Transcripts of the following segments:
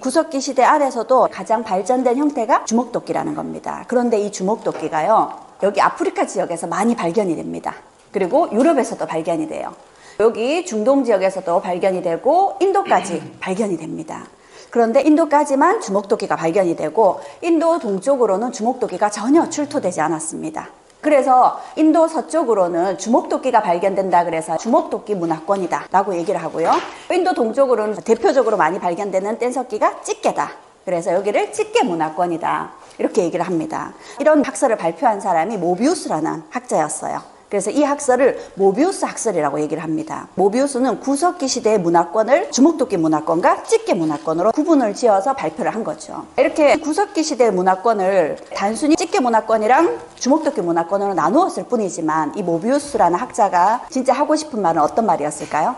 구석기 시대 아래서도 가장 발전된 형태가 주먹도끼라는 겁니다. 그런데 이 주먹도끼가요, 여기 아프리카 지역에서 많이 발견이 됩니다. 그리고 유럽에서도 발견이 돼요. 여기 중동 지역에서도 발견이 되고 인도까지 발견이 됩니다. 그런데 인도까지만 주먹도끼가 발견이 되고 인도 동쪽으로는 주먹도끼가 전혀 출토되지 않았습니다. 그래서 인도 서쪽으로는 주먹도끼가 발견된다 그래서 주먹도끼 문화권이다 라고 얘기를 하고요. 인도 동쪽으로는 대표적으로 많이 발견되는 뗀석기가 집게다. 그래서 여기를 집게 문화권이다. 이렇게 얘기를 합니다. 이런 학설을 발표한 사람이 모비우스라는 학자였어요. 그래서 이 학설을 모비우스 학설이라고 얘기를 합니다. 모비우스는 구석기 시대의 문화권을 주먹도끼 문화권과 집게 문화권으로 구분을 지어서 발표를 한 거죠. 이렇게 구석기 시대의 문화권을 단순히 집게 문화권이랑 주먹도끼 문화권으로 나누었을 뿐이지만 이 모비우스라는 학자가 진짜 하고 싶은 말은 어떤 말이었을까요?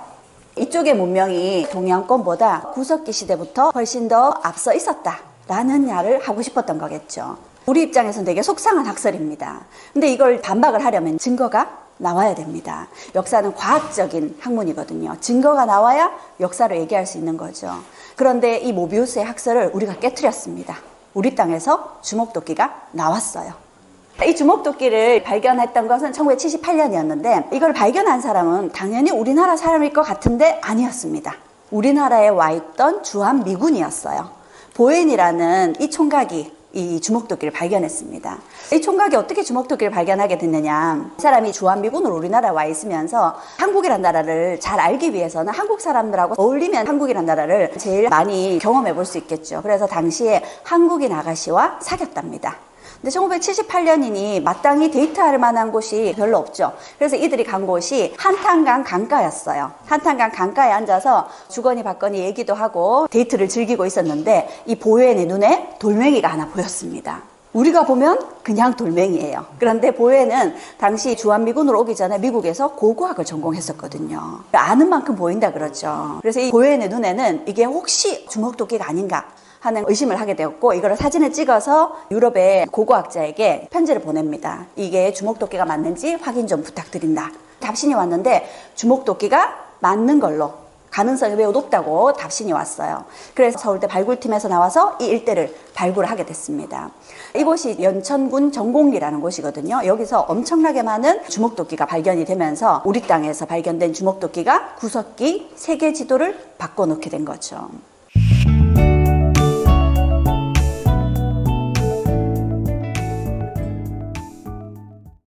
이쪽의 문명이 동양권보다 구석기 시대부터 훨씬 더 앞서 있었다 라는 말을 하고 싶었던 거겠죠. 우리 입장에서는 되게 속상한 학설입니다. 근데 이걸 반박을 하려면 증거가 나와야 됩니다. 역사는 과학적인 학문이거든요. 증거가 나와야 역사를 얘기할 수 있는 거죠. 그런데 이 모비우스의 학설을 우리가 깨뜨렸습니다. 우리 땅에서 주먹도끼가 나왔어요. 이 주먹도끼를 발견했던 것은 1978년이었는데 이걸 발견한 사람은 당연히 우리나라 사람일 것 같은데 아니었습니다. 우리나라에 와 있던 주한 미군이었어요. 보엔이라는 이 총각이 이 주먹도끼를 발견했습니다. 이 총각이 어떻게 주먹도끼를 발견하게 됐느냐. 이 사람이 주한미군으로 우리나라에 와 있으면서 한국이란 나라를 잘 알기 위해서는 한국 사람들하고 어울리면 한국이란 나라를 제일 많이 경험해 볼 수 있겠죠. 그래서 당시에 한국인 아가씨와 사귀었답니다. 근데 1978년이니 마땅히 데이트할 만한 곳이 별로 없죠. 그래서 이들이 간 곳이 한탄강 강가였어요. 한탄강 강가에 앉아서 주거니 받거니 얘기도 하고 데이트를 즐기고 있었는데 이 보현의 눈에 돌멩이가 하나 보였습니다. 우리가 보면 그냥 돌멩이에요. 그런데 보혜는 당시 주한미군으로 오기 전에 미국에서 고고학을 전공했었거든요. 아는 만큼 보인다 그러죠. 그래서 이 보혜의 눈에는 이게 혹시 주먹도끼가 아닌가 하는 의심을 하게 되었고 이거를 사진을 찍어서 유럽의 고고학자에게 편지를 보냅니다. 이게 주먹도끼가 맞는지 확인 좀 부탁드린다. 답신이 왔는데 주먹도끼가 맞는 걸로 가능성이 매우 높다고 답신이 왔어요. 그래서 서울대 발굴팀에서 나와서 이 일대를 발굴을 하게 됐습니다. 이곳이 연천군 정곡리라는 곳이거든요. 여기서 엄청나게 많은 주먹도끼가 발견이 되면서 우리 땅에서 발견된 주먹도끼가 구석기 세계 지도를 바꿔놓게 된 거죠.